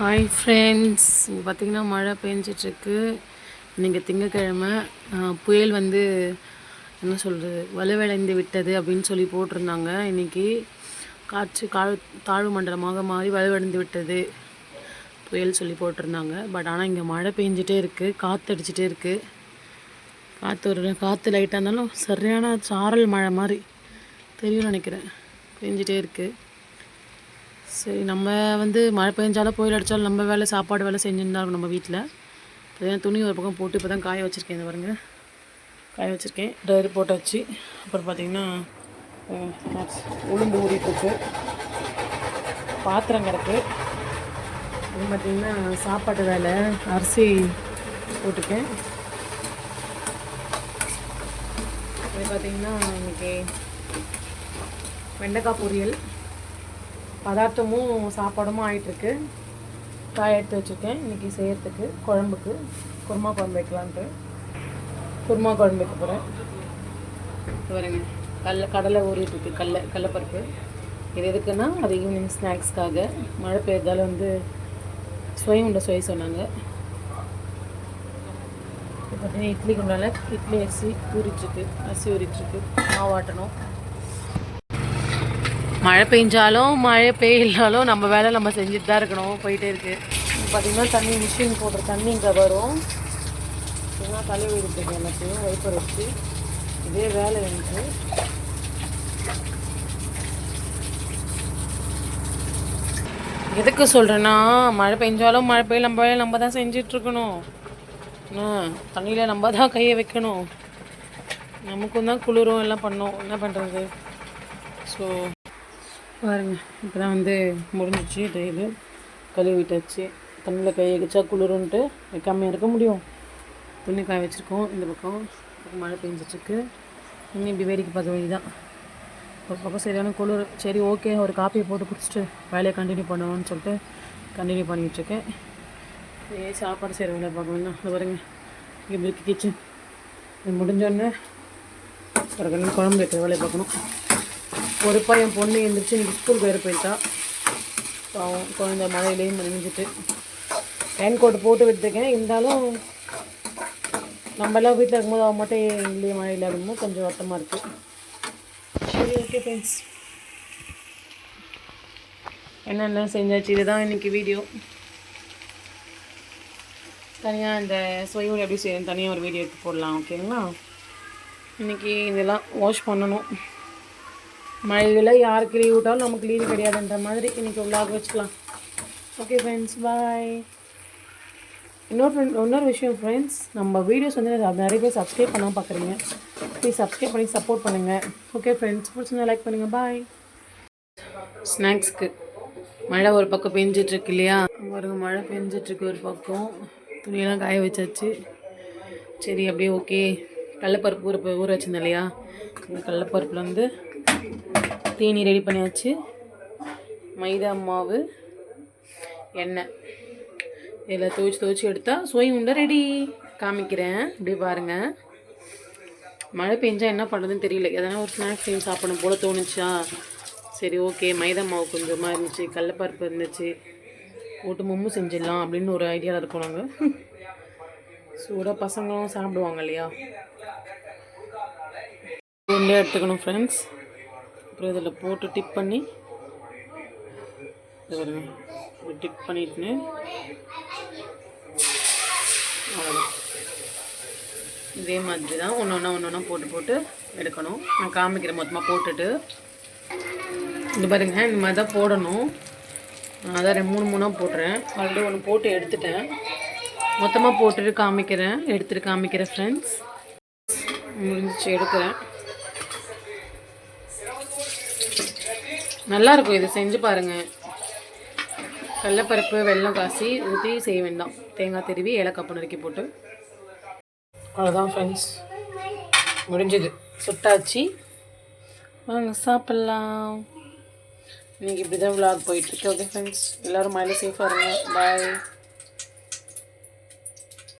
Hi friends இங்கே பார்த்தீங்கன்னா மழை பெஞ்சிட்ருக்கு. இன்றைக்கி திங்கக்கிழமை புயல் வந்து என்ன சொல்கிறது வலுவிழந்து விட்டது அப்படின்னு சொல்லி போட்டிருந்தாங்க. இன்றைக்கி காற்று காழ் தாழ்வு மண்டலமாக மாறி வலுவடைந்து விட்டது புயல் சொல்லி போட்டிருந்தாங்க. பட் ஆனால் இங்கே மழை பெஞ்சிட்டே இருக்குது காற்று அடிச்சிட்டே இருக்குது காற்று ஒரு காற்று லைட்டாக இருந்தாலும் சரியான சாரல் மழை மாதிரி தெரியும் நினைக்கிறேன். பெஞ்சிட்டே இருக்குது சரி நம்ம வந்து மழை பெஞ்சாலும் புயல் அடித்தாலும் நம்ம வேலை சாப்பாடு வேலை செஞ்சுன்னு தான் இருக்கும் நம்ம வீட்டில் இப்போ துணி ஒரு பக்கம் போட்டு இப்போ தான் காய வச்சுருக்கேன் இந்த பாருங்க. காய வச்சுருக்கேன். டயர் போட்டாச்சு அப்புறம் பார்த்திங்கன்னா உளுந்து ஊறிட்டுருக்கு. பாத்திரம் கிடக்கு இது பார்த்திங்கன்னா சாப்பாட்டு வேலை அரிசி போட்டிருக்கேன். இது பார்த்திங்கன்னா இன்றைக்கி வெண்டைக்காய் பொரியல். பதார்த்தமும் சாப்பாடுமும் ஆயிட்டுருக்கு. காய எடுத்து வச்சுருக்கேன். இன்றைக்கி செய்கிறதுக்கு குழம்புக்கு குருமா குழம்பு வைக்கலான்ட்டு. குருமா குழம்பு வைக்க போகிறேன் பாருங்க. கடல கடலை ஊறிட்டுருக்கு. கடல கடலப்பருப்பு. இது எதுக்குன்னா அது ஈவினிங் ஸ்நாக்ஸ்க்காக மழை பெய்யறதால வந்து சுவை உண்டை சுவை சொன்னாங்க. இப்போ பார்த்தீங்கன்னா இட்லி குண்டால இட்லி அரிசி ஊறிச்சிருக்கு அரிசி ஊறிச்சிருக்கு மாவாட்டணும் மழை பெஞ்சாலும் மழை பெய்யலாலும் நம்ம வேலை நம்ம செஞ்சுட்டு தான் இருக்கணும். போயிட்டே இருக்கு. பார்த்திங்கன்னா தண்ணி மிஷின் போடுற தண்ணி இங்கே வரும் பார்த்தீங்கன்னா கழுவி விட்டுருக்கேன் எல்லாத்தையும் வைப்பர் வச்சு இதே வேலை எனக்கு. எதுக்கு சொல்கிறேன்னா மழை பெஞ்சாலும் மழை பெய்ய நம்ம வேலையை நம்ம தான் செஞ்சிட்ருக்கணும் தண்ணியில் நம்ம தான் கையை வைக்கணும். நமக்கும் தான் குளிரும் எல்லாம் பண்ணோம். என்ன பண்ணுறது ஸோ பாருங்க இப்போ தான் வந்து முடிஞ்சிச்சு டெய்லி கழுவிட்டாச்சு. கழுவி விட்டாச்சு தண்ணியில் கை வச்சா குளிருன்ட்டு வைக்காமல் இருக்க முடியும். துணி காய வச்சுருக்கோம் இந்த பக்கம். மழை பெஞ்சிட்ருக்கு. இன்னும் இப்படி வேடிக்கை பார்க்க வேண்டியதான் ஒரு பக்கம் சரியான குளிர். சரி ஓகே ஒரு காப்பியை போட்டு குடிச்சிட்டு வேலையை கண்டினியூ பண்ணணும்னு சொல்லிட்டு கண்டினியூ பண்ணிகிட்ருக்கேன். ஏ சாப்பாடு செய்கிற வேலை பார்க்க வேண்டாம் அது பாருங்க இங்கே இருக்கு கிச்சன் இது முடிஞ்சோடனே ஒரு கண்ணு குழம்பு வைக்கிற வேலையை பார்க்கணும். ஒரு பையன் பொண்ணு எழுந்திரிச்சு இன்னைக்கு ஸ்கூல் வேறு போயிட்டா. பாவம் குழந்தை மழையிலையும் நினைஞ்சிட்டு ரெயின் கோட் போட்டு விட்டுருக்கேன். இருந்தாலும் நம்ம எல்லாம் வீட்டில் இருக்கும்போது அவன் மட்டும் இல்லையே மழை இருக்கும்போது கொஞ்சம் வருத்தமாக இருக்குது சரி ஓகே ஃப்ரெண்ட்ஸ் என்னென்ன செஞ்சாச்சு? இதுதான் இன்றைக்கி வீடியோ தனியாக இந்த சுவையோடு எப்படி செய்யணும். தனியாக ஒரு வீடியோ எடுத்து போடலாம் ஓகேங்களா இன்றைக்கி இதெல்லாம் வாஷ் பண்ணணும். மழையில் யாருக்கு லீவ் விட்டாலும் நமக்கு லீவ் கிடையாதுன்ற மாதிரி இன்றைக்கி உள்ளாக வச்சுக்கலாம். ஓகே ஃப்ரெண்ட்ஸ் பாய் இன்னொரு ஃப்ரெண்ட் இன்னொரு விஷயம் ஃப்ரெண்ட்ஸ் நம்ம வீடியோஸ் வந்து நிறைய பேர் சப்ஸ்கிரைப் பண்ணாமல் பார்க்குறீங்க ப்ளீஸ் சப்ஸ்கிரைப் பண்ணி சப்போர்ட் பண்ணுங்கள் ஓகே ஃப்ரெண்ட்ஸ் பிடிச்சிருந்தா லைக் பண்ணுங்கள் பாய் ஸ்நாக்ஸ்க்கு மழை ஒரு பக்கம் பெஞ்சிட்ருக்கு இல்லையா? ஒரு மழை பெஞ்சிட்ருக்கு ஒரு பக்கம். துணியெல்லாம் காய வச்சாச்சு. சரி அப்படியே ஓகே கடலப்பருப்பு ஊற ஊற வச்சிருந்தேன் இல்லையா? இந்த கடலப்பருப்பில் வந்து தீனி ரெடி பண்ணியாச்சு. மைதா மாவு எண்ணெய். இதில் துவைச்சி துவைச்சி எடுத்தால் சுவை உண்டை. ரெடி. காமிக்கிறேன். இப்படி பாருங்கள் மழை பெஞ்சா என்ன பண்ணுறதுன்னு தெரியல. எதனா ஒரு ஸ்நாக்ஸ் செஞ்சு சாப்பிடணும் போல தோணுச்சா? சரி ஓகே. மைதா மாவு கொஞ்சமாக இருந்துச்சு. கடலப்பருப்பு இருந்துச்சு. போட்டு மொம்மு செஞ்சிடலாம் அப்படின்னு ஒரு ஐடியாவில் இருக்கோம் நாங்கள் சூடாக பசங்களும் சாப்பிடுவாங்க இல்லையா? உருண்டை எடுத்துக்கணும் ஃப்ரெண்ட்ஸ் அப்புறம் இதில் போட்டு டிப் பண்ணி இது பாருங்க டிப் பண்ணிட்டு இதே மாதிரி தான் ஒன்று ஒன்றா ஒன்று ஒன்றா போட்டு போட்டு எடுக்கணும். நான் காமிக்கிறேன் மொத்தமாக போட்டுட்டு. இது பாருங்க இந்த மாதிரி தான் போடணும். நான் அதான் ரெண்டு மூணு மூணாக போடுறேன் ஆல்ரெடி ஒன்று போட்டு எடுத்துட்டேன். மொத்தமாக போட்டுட்டு காமிக்கிறேன் எடுத்துகிட்டு காமிக்கிறேன் ஃப்ரெண்ட்ஸ் முடிஞ்சிச்சு எடுக்கிறேன். நல்லா இருக்கும் இது செஞ்சு பாருங்கள் கடலப்பருப்பு வெல்லம் காசி ஊற்றி செய்ய வேண்டாம். தேங்காய் திருவி ஏலக்காய் நறுக்கி போட்டு. அவ்வளோதான் ஃப்ரெண்ட்ஸ் முடிஞ்சது. சுட்டாச்சு. வாங்க சாப்பிட்லாம். இன்றைக்கி இப்படி தான் விளாக் போயிட்டுருக்கு ஓகே ஃப்ரெண்ட்ஸ் எல்லோரும் மழையில் சேஃபாக இருங்க. பாய்